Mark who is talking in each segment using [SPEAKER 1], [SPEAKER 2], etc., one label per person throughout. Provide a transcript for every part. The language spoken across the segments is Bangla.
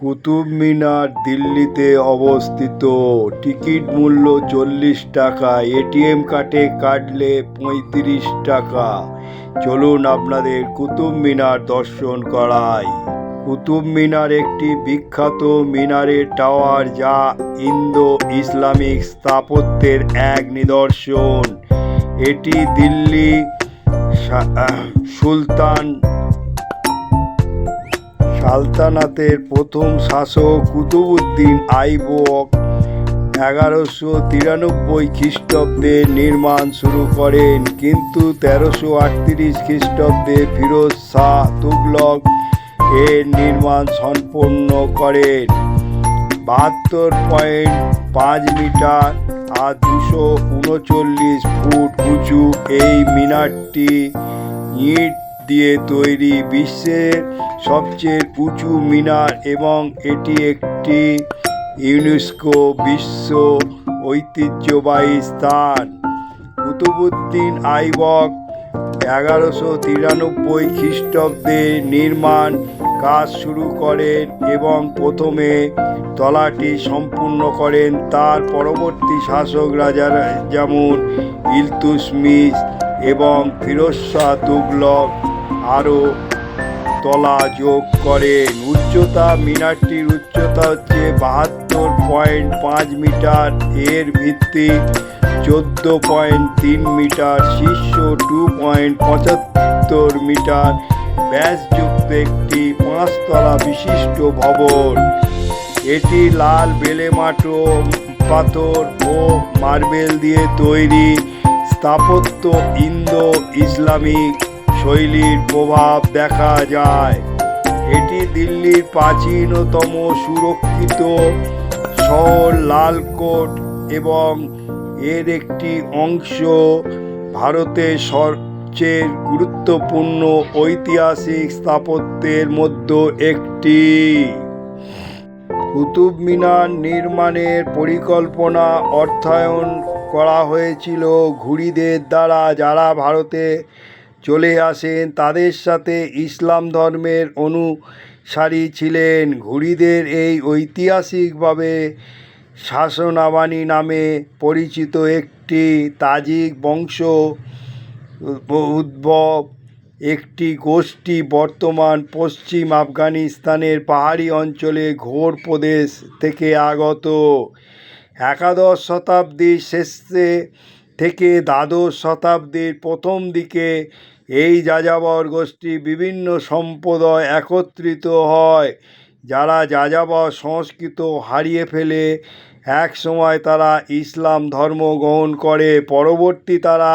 [SPEAKER 1] কুতুব মিনার দিল্লিতে অবস্থিত। টিকিট মূল্য চল্লিশ টাকা, এটিএম কার্ডে কাটলে পঁয়ত্রিশ টাকা। চলুন আপনাদের কুতুব মিনার দর্শন করাই। কুতুব মিনার একটি বিখ্যাত মিনারের টাওয়ার যা ইন্দো ইসলামিক স্থাপত্যের এক নিদর্শন। এটি দিল্লি সুলতান সালতানাতের প্রথম শাসক কুতুবুদ্দিন আইবক এগারোশো তিরানব্বই খ্রিস্টাব্দে নির্মাণ শুরু করেন। কিন্তু তেরোশো আটত্রিশ খ্রিস্টাব্দে ফিরোজ শাহ তুগলক এর নির্মাণ সম্পন্ন করেন। বাহাত্তর পয়েন্ট পাঁচ মিটার আর দুশো উনচল্লিশ ফুট উঁচু এই মিনারটি ইট দিয়ে তৈরি বিশ্বের সবচেয়ে উঁচু মিনার এবং এটি একটি ইউনেস্কো বিশ্ব ঐতিহ্যবাহী স্থান। কুতুবুদ্দিন আইবক এগারোশো তিরানব্বই খ্রিস্টাব্দে নির্মাণ কাজ শুরু করেন এবং প্রথমে তলাটি সম্পূর্ণ করেন। তার পরবর্তী শাসক রাজা যেমন ইলতুসমিস এবং ফিরোজ শাহ তুগলক আরও তলা যোগ করেন। উচ্চতা মিনারটির উচ্চতা হচ্ছে বাহাত্তর পয়েন্ট পাঁচ মিটার। এর ভিত্তি চোদ্দ পয়েন্ট তিন মিটার, শীর্ষ টু পয়েন্ট পঁচাত্তর মিটার। ব্যাসযুক্ত একটি পাঁচতলা বিশিষ্ট ভবন। এটি লাল বেলে বেলেমাটো পাথর ও মার্বেল দিয়ে তৈরি। স্থাপত্য ইন্দো ইসলামিক শৈলীর প্রভাব দেখা যায়। এটি দিল্লির প্রাচীনতম সুরক্ষিত শহর লালকোট এবং এর একটি অংশ ভারতের সবচেয়ে গুরুত্বপূর্ণ ঐতিহাসিক স্থাপত্যের মধ্যে একটি। কুতুব মিনার নির্মাণের পরিকল্পনা অর্থায়ন করা হয়েছিল। ঘুরিদের দ্বারা যারা ভারতে চলে আসেন তাদের সাথে ইসলাম ধর্মের অনুসারী ছিলেন। ঘুরিদের এই ঐতিহাসিকভাবে শাসনাবানী নামে পরিচিত একটি তাজিক বংশ উদ্ভব। একটি গোষ্ঠী বর্তমান পশ্চিম আফগানিস্তানের পাহাড়ি অঞ্চলে ঘোর প্রদেশ থেকে আগত। একাদশ শতাব্দীর শেষে থেকে দ্বাদশ শতাব্দীর প্রথম দিকে এই যাযাবর গোষ্ঠী বিভিন্ন সম্প্রদায় একত্রিত হয়, যারা যাযাবর সংস্কৃত হারিয়ে ফেলে। এক সময় তারা ইসলাম ধর্ম গ্রহণ করে, পরবর্তী তারা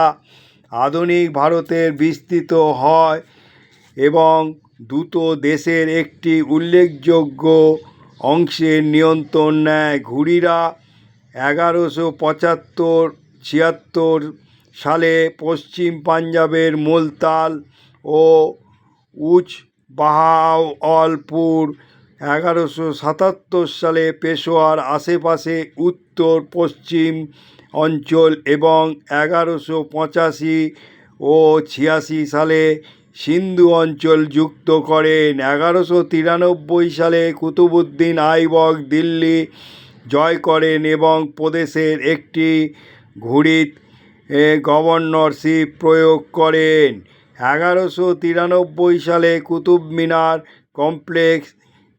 [SPEAKER 1] আধুনিক ভারতের বিস্তৃত হয় এবং দুটো দেশের একটি উল্লেখযোগ্য অংশের নিয়ন্ত্রণ নেয়। ঘুরিরা এগারোশো পঁচাত্তর ছিয়াত্তর সালে পশ্চিম পাঞ্জাবের মুলতাল ও উচ বাহাওয়ালপুর এগারোশো সাতাত্তর সালে পেশোয়ার আশেপাশে উত্তর, পশ্চিম অঞ্চল এবং এগারোশো পঁচাশি ও ছিয়াশি সালে সিন্ধু অঞ্চল যুক্ত করেন। এগারোশো তিরানব্বই সালে কুতুবুদ্দিন আইবক দিল্লি জয় করেন এবং প্রদেশের একটি ঘুরিদ গভর্নরশিপ প্রয়োগ করেন। এগারোশো তিরানব্বই সালে কুতুব মিনার কমপ্লেক্স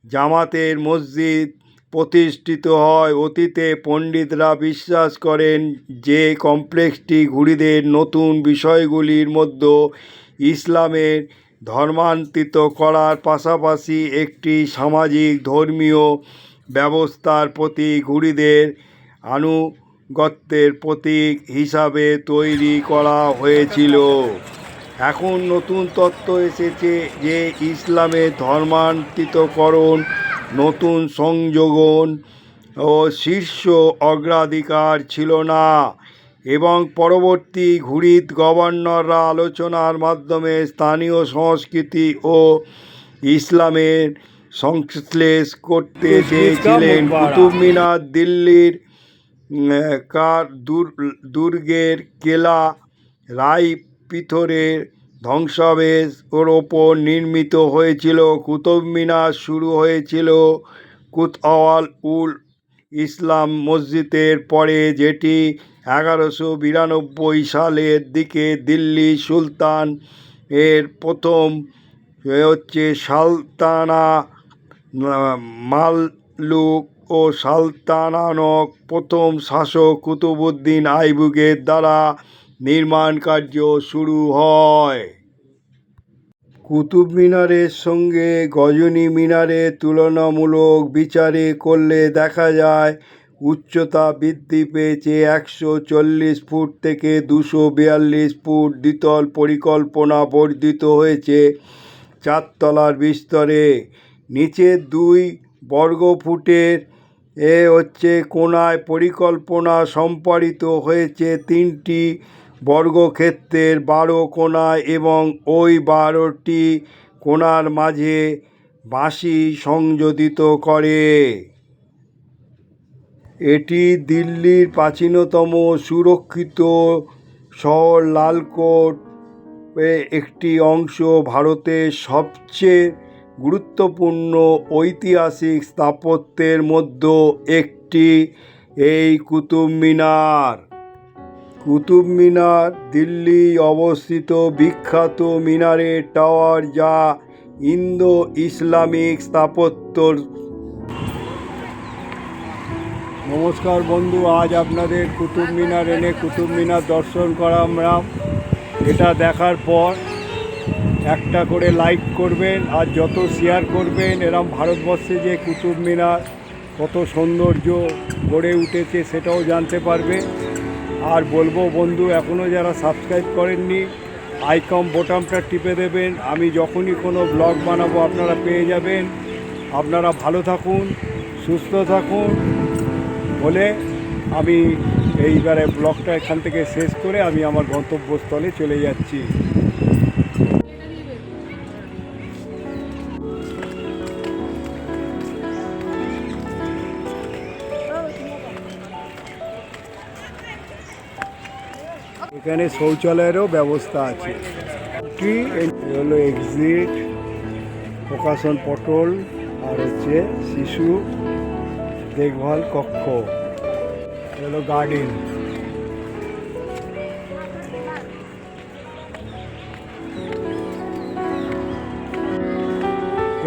[SPEAKER 1] জামাতের মসজিদ প্রতিষ্ঠিত হয়। অতীতে পণ্ডিতরা বিশ্বাস করেন যে কমপ্লেক্সটি ঘুরিদের নতুন বিষয়গুলির মধ্যে ইসলামের ধর্মান্তরিত করার পাশাপাশি একটি সামাজিক ধর্মীয় ব্যবস্থার প্রতি ঘুরিদের আনুগত্যের প্রতীক হিসাবে তৈরি করা হয়েছিল। এখন নতুন তত্ত্ব এসেছে যে ইসলামের ধর্মান্তরিতকরণ নতুন সংযোজন ও শীর্ষ অগ্রাধিকার ছিল না এবং পরবর্তী ঘুরিদ গভর্নররা আলোচনার মাধ্যমে স্থানীয় সংস্কৃতি ও ইসলামের সংশ্লেষ করতে চেয়েছিলেন। কুতুব মিনার দিল্লির কার দুর- দুর্গের কেলা রাই পিথরের ধ্বংসাবেশ ওর ওপর নির্মিত হয়েছিল। কুতুব মিনার শুরু হয়েছিল কুতওয়াল উল ইসলাম মসজিদের পরে, যেটি এগারোশো বিরানব্বই সালের দিকে দিল্লি সুলতান এর প্রথম হচ্ছে সালতানা মালুক ও সালতানানক প্রথম শাসক কুতুবুদ্দিন আইবুকের দ্বারা নির্মাণ কার্য শুরু হয়। কুতুব মিনারের সঙ্গে গজনী মিনারের তুলনামূলক বিচারে করলে দেখা যায়, উচ্চতা বৃদ্ধি পেয়েছে একশো চল্লিশ ফুট থেকে দুশো বিয়াল্লিশ ফুট দ্বিতল পরিকল্পনা বর্ধিত হয়েছে চারতলার বিস্তরে। নিচের দুই বর্গফুটের এ হচ্ছে কোনায় পরিকল্পনা সম্পাদিত হয়েছে তিনটি বর্গক্ষেত্রের বারো কোণায় এবং ওই বারোটি কোণার মাঝে বাঁশি সংযোজিত করে। এটি দিল্লির প্রাচীনতম সুরক্ষিত শহর লালকোট একটি অংশ ভারতের সবচেয়ে গুরুত্বপূর্ণ ঐতিহাসিক স্থাপত্যের মধ্যে একটি, এই কুতুব মিনার। কুতুব মিনার দিল্লি অবস্থিত বিখ্যাত মিনারের টাওয়ার যা ইন্দো ইসলামিক স্থাপত্যর। নমস্কার বন্ধু, আজ আপনাদের কুতুব মিনার এনে কুতুব মিনার দর্শন করালাম। এটা দেখার পর একটা করে লাইক করবেন আর যত শেয়ার করবেন, এরম ভারতবর্ষে যে কুতুব মিনার, কত সৌন্দর্য গড়ে উঠেছে সেটাও জানতে পারবে। আর বলব বন্ধু এখনও যারা সাবস্ক্রাইব করেননি আইকম বোটামটা টিপে দেবেন। আমি যখনই কোনো ব্লগ বানাবো, আপনারা পেয়ে যাবেন। আপনারা ভালো থাকুন, সুস্থ থাকুন। বলে আমি এইবারে ব্লগটা এখান থেকে শেষ করে আমি আমার গন্তব্যস্থলে চলে যাচ্ছি। এখানে শৌচালয়েরও ব্যবস্থা আছে। হলো এক্সিট প্রকাশন পটল, আর হচ্ছে শিশু দেখভাল কক্ষ। হলো গার্ডেন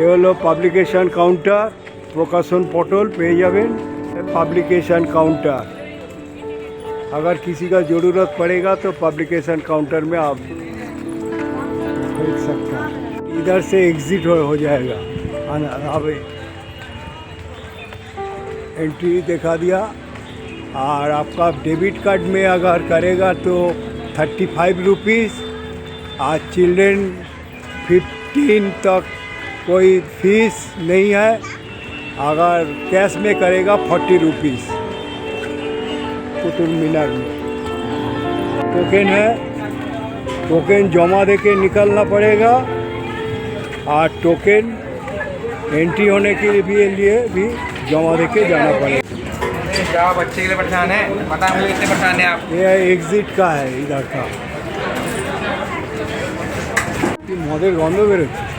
[SPEAKER 1] এ হলো পাবলিকেশন কাউন্টার প্রকাশন পটল পেয়ে যাবেন। পাবলিকেশন কাউন্টার अगर किसी का ज़रूरत पड़ेगा तो पब्लिकेशन काउंटर में आप खरीद सकते हैं। इधर से एग्ज़िट हो, हो जाएगा। अब। एंट्री दिखा दिया। और आपका डेबिट कार्ड में अगर करेगा तो थर्टी फाइव रुपीज़ और चिल्ड्रेन फिफ्टीन तक कोई फ़ीस नहीं है। अगर कैश में करेगा फोर्टी रुपीज़ कुतुब मीनार में टोकन है टोकन जमा दे के निकलना पड़ेगा और टोकन एंट्री होने के लिए लिए भी जमा दे के जाना पड़ेगा
[SPEAKER 2] क्या बच्चे के लिए परेशान है पता है मुझे कितने परेशान है आप
[SPEAKER 1] ये एग्जिट का है इधर का মদের গন্ধ বেরোচ্ছে